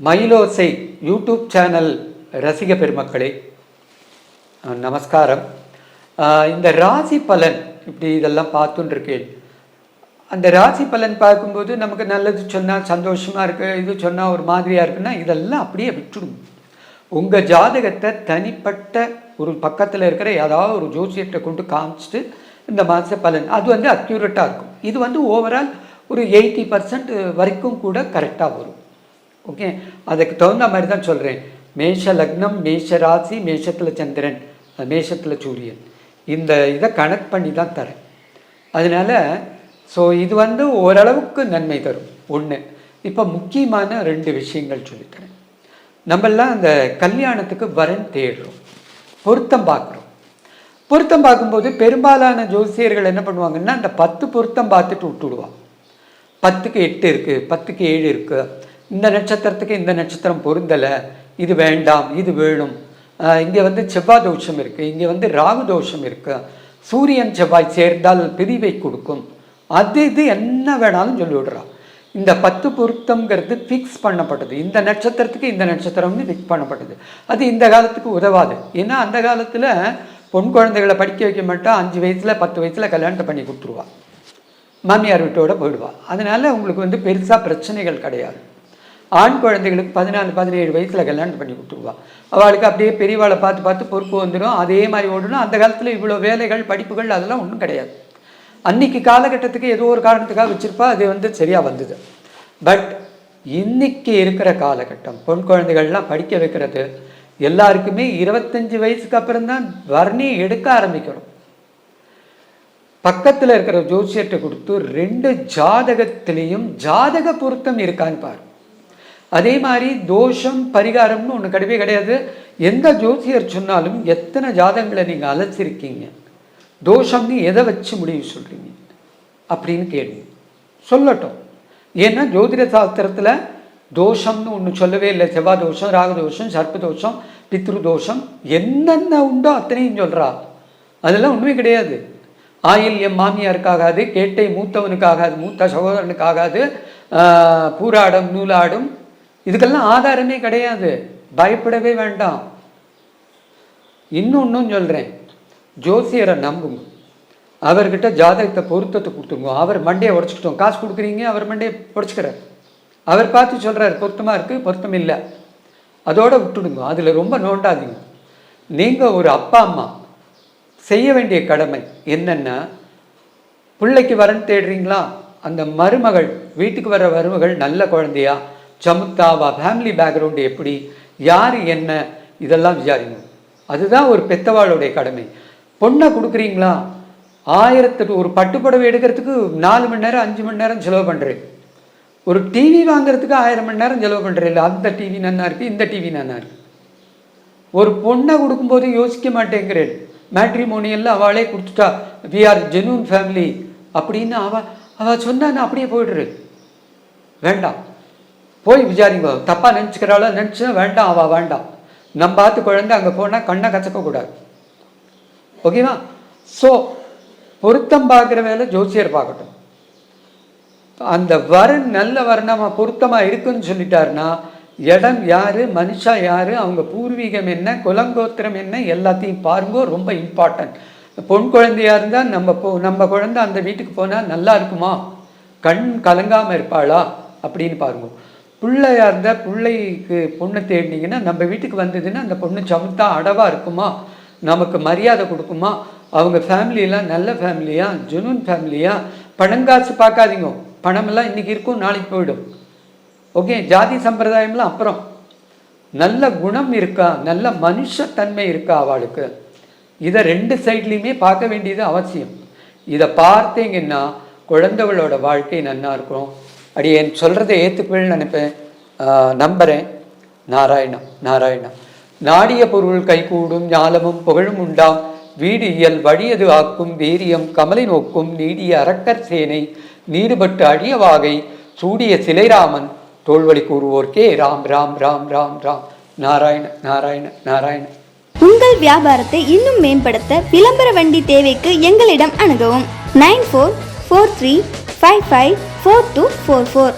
Mayilosai YouTube channel ரசிக பெருமக்களே நமஸ்காரம். இந்த ராசி பலன் இப்படி இதெல்லாம் பார்த்துன்னு இருக்கேன் அந்த ராசி பலன் பார்க்கும்போது நமக்கு நல்லது சொன்னால் சந்தோஷமாக இருக்கு இது சொன்னால் ஒரு மாதிரியாக இருக்குன்னா இதெல்லாம் அப்படியே விட்டுடும். உங்கள் ஜாதகத்தை தனிப்பட்ட ஒரு பக்கத்தில் இருக்கிற ஏதாவது ஒரு ஜோசியத்தை கொண்டு காமிச்சிட்டு இந்த மாத பலன் அது வந்து அக்யூரேட்டாக இருக்கும். இது வந்து ஓவரால் ஒரு எயிட்டி பர்சன்ட் வரைக்கும் கூட கரெக்டாக வரும். ஓகே அதுக்கு தகுந்த மாதிரி தான் சொல்கிறேன் மேஷ லக்னம் மேஷ ராசி மேஷத்தில் சந்திரன் மேஷத்தில் சூரியன். இந்த இதை கனெக்ட் பண்ணி தான் தரேன். அதனால ஸோ இது வந்து ஓரளவுக்கு நன்மை தரும். ஒன்று இப்போ முக்கியமான ரெண்டு விஷயங்கள் சொல்லித்தரேன். நம்மெல்லாம் அந்த கல்யாணத்துக்கு வரன் தேடுறோம். பொருத்தம் பார்க்குறோம். பொருத்தம் பார்க்கும்போது பெரும்பாலான ஜோசியர்கள் என்ன பண்ணுவாங்கன்னா அந்த பத்து பொருத்தம் பார்த்துட்டு விட்டுடுவான் பத்துக்கு எட்டு இருக்குது பத்துக்கு ஏழு இருக்குது இந்த நட்சத்திரத்துக்கு இந்த நட்சத்திரம் பொருந்தலை இது வேண்டாம் இது வேணும். இங்கே வந்து செவ்வாய் தோஷம் இருக்குது இங்கே வந்து ராகு தோஷம் இருக்குது சூரியன் செவ்வாய் சேர்ந்தால் பிரிவை கொடுக்கும். அது இது என்ன வேணாலும் சொல்லிவிடுறான் இந்த பத்து பொருத்தம்ங்கிறது ஃபிக்ஸ் பண்ணப்பட்டது. இந்த நட்சத்திரத்துக்கு இந்த நட்சத்திரம்னு ஃபிக்ஸ் பண்ணப்பட்டது. அது இந்த காலத்துக்கு உதவாது. ஏன்னா அந்த காலத்தில் பொன் குழந்தைகளை படிக்க வைக்க மாட்டா அஞ்சு வயசில் பத்து வயசில் கல்யாணத்தை பண்ணி கொடுத்துருவா. மாமியார் வீட்டோட போயிடுவா. அதனால் உங்களுக்கு வந்து பெருசாக பிரச்சனைகள் கிடையாது. ஆண் குழந்தைகளுக்கு பதினாலு பதினேழு வயசில் கல்யாணம் பண்ணி விட்டுருவா அவளுக்கு அப்படியே பெரியவாளை பார்த்து பார்த்து பொறுப்பு வந்துடும். அதே மாதிரி ஓடணும். அந்த காலத்தில் இவ்வளோ வேலைகள் படிப்புகள் அதெல்லாம் ஒன்றும் கிடையாது. அன்னைக்கு காலகட்டத்துக்கு ஏதோ ஒரு காரணத்துக்காக வச்சிருப்பா. அது வந்து சரியாக வந்தது. பட் இன்னைக்கு இருக்கிற காலகட்டம் பொன் குழந்தைகள்லாம் படிக்க வைக்கிறது எல்லாருக்குமே இருபத்தஞ்சு வயசுக்கு அப்புறம் தான் வர்ணி எடுக்க ஆரம்பிக்கிறோம் பக்கத்தில் இருக்கிற ஜோசியத்தை கொடுத்து ரெண்டு ஜாதகத்திலையும் ஜாதக பொருத்தம் இருக்கான்னு பாரு. அதே மாதிரி தோஷம் பரிகாரம்னு ஒன்று கிடையவே கிடையாது. எந்த ஜோசியர் சொன்னாலும் எத்தனை ஜாதகங்களை நீங்கள் அலைச்சிருக்கீங்க தோஷம்னு எதை வச்சு முடிவு சொல்கிறீங்க அப்படின்னு கேளுங்க. சொல்லட்டும். ஏன்னா ஜோதிட சாஸ்திரத்தில் தோஷம்னு ஒன்று சொல்லவே இல்லை. செவ்வாய் தோஷம் ராகதோஷம் சர்ப்பதோஷம் சர்ப்ப தோஷம் பித்ரு தோஷம் என்னென்ன உண்டோ அத்தனையும் சொல்கிறா அதெல்லாம் ஒன்றுமே கிடையாது. ஆயில் எம் மாமியாருக்காகாது கேட்டை மூத்தவனுக்காகாது மூத்த சகோதரனுக்காகாது ஆஹ், பூராடம் நூலாடும் இதுக்கெல்லாம் ஆதாரமே கிடையாது. பயப்படவே வேண்டாம். இன்னொன்றும் சொல்கிறேன் ஜோசியரை நம்புங்க. அவர்கிட்ட ஜாதகத்தை பொருத்தத்தை கொடுத்துருங்க. அவர் மண்டையை உடச்சிக்கிட்டோம். காசு கொடுக்குறீங்க அவர் மண்டையை உடச்சிக்கிறார். அவர் பார்த்து சொல்கிறார் பொருத்தமாக இருக்குது பொருத்தம் இல்லை. அதோடு விட்டுடுங்க. அதில் ரொம்ப நோண்டாதீங்க. நீங்கள் ஒரு அப்பா அம்மா செய்ய வேண்டிய கடமை என்னென்னா பிள்ளைக்கு வரன்னு தேடுறீங்களா? அந்த மருமகள் வீட்டுக்கு வர மருமகள் நல்ல குழந்தையா? சமுத்தாவா ஃபேமிலி பேக்ரவுண்டு எப்படி யார் என்ன இதெல்லாம் விசாரிக்கணும். அதுதான் ஒரு பெத்தவாளுடைய கடமை. பொண்ணை கொடுக்குறீங்களா? ஆயிரத்து ஒரு பட்டுப்புடவை எடுக்கிறதுக்கு நாலு மணி நேரம் அஞ்சு மணி நேரம் செலவு பண்ணுறேன் ஒரு டிவி வாங்குறதுக்கு ஆயிரம் மணி நேரம் செலவு பண்ணுறேன் அந்த டிவி நன்னா இருக்குது இந்த டிவி நன்னா இருக்குது ஒரு பொண்ணை கொடுக்கும்போது யோசிக்க மாட்டேங்கிறேன். மேட்ரிமோனியல்ல அவளே கொடுத்துட்டா வி ஆர் ஜெனூன் ஃபேமிலி அப்படின்னு அவ அவ சொன்னா நான் அப்படியே போயிடுறேன். வேண்டாம். போய் விசாரிங்க. தப்பாக நினச்சிக்கிறாளோ நினச்சா வேண்டாம் அவள் வேண்டாம். நம்ம பார்த்து குழந்தை அங்கே போனால் கண்ணை கசக்கக்கூடாது ஓகேவா ஸோ பொருத்தம் பார்க்குற வேலை ஜோசியர் பார்க்கட்டும். அந்த வரன் நல்ல வர்ணமா பொருத்தமாக இருக்குன்னு சொல்லிட்டாருன்னா இடம் யார் மனுஷா யார் அவங்க பூர்வீகம் என்ன குலங்கோத்திரம் என்ன எல்லாத்தையும் பாருங்கோ ரொம்ப இம்பார்ட்டன்ட் பொன் குழந்தையா இருந்தால் நம்ம போ நம்ம குழந்தை அந்த வீட்டுக்கு போனால் நல்லா இருக்குமா? கண் கலங்காமல் இருப்பாளா? அப்படின்னு பாருங்க. பிள்ளையாக இருந்தால் பிள்ளைக்கு பொண்ணு தேடினீங்கன்னா நம்ம வீட்டுக்கு வந்ததுன்னா அந்த பொண்ணு சமுத்தா அடவாக இருக்குமா? நமக்கு மரியாதை கொடுக்குமா? அவங்க ஃபேமிலியெல்லாம் நல்ல ஃபேமிலியா ஜுனூன் ஃபேமிலியா பணங்காசு பார்க்காதீங்க. பணமெல்லாம் இன்னைக்கு இருக்கும் நாளைக்கு போயிடும். ஓகே ஜாதி சம்பிரதாயம்லாம் அப்புறம். நல்ல குணம் இருக்கா? நல்ல மனுஷத்தன்மை இருக்கா அவளுக்கு? இதை ரெண்டு சைட்லேயுமே பார்க்க வேண்டியது அவசியம். இதை பார்த்தீங்கன்னா குழந்தைகளோட வாழ்க்கை நல்லா இருக்கும். அடி என் சொல்கிறத ஏற்றுக்குவேன்னு நினைப்பேன். நம்புகிறேன் நாராயணம் நாராயணா நாராயணா நாடிய பொருள் கைகூடும் ஞாலமும் புகழும் உண்டாம் வீடு இயல் வழியது ஆக்கும் வீரியம் கமலை நோக்கும் நீடிய அரக்கர் சேனை. நீடுபட்டு அடிய வாகை சூடிய சிலைராமன். தோல்வழி கூறுவோர்க்கே ராம் ராம் ராம் ராம் ராம். நாராயண நாராயண நாராயண. உங்கள் வியாபாரத்தை இன்னும் மேம்படுத்த விளம்பர வண்டி தேவைக்கு எங்களிடம் அணுகவும். Nine four four three five five four two four four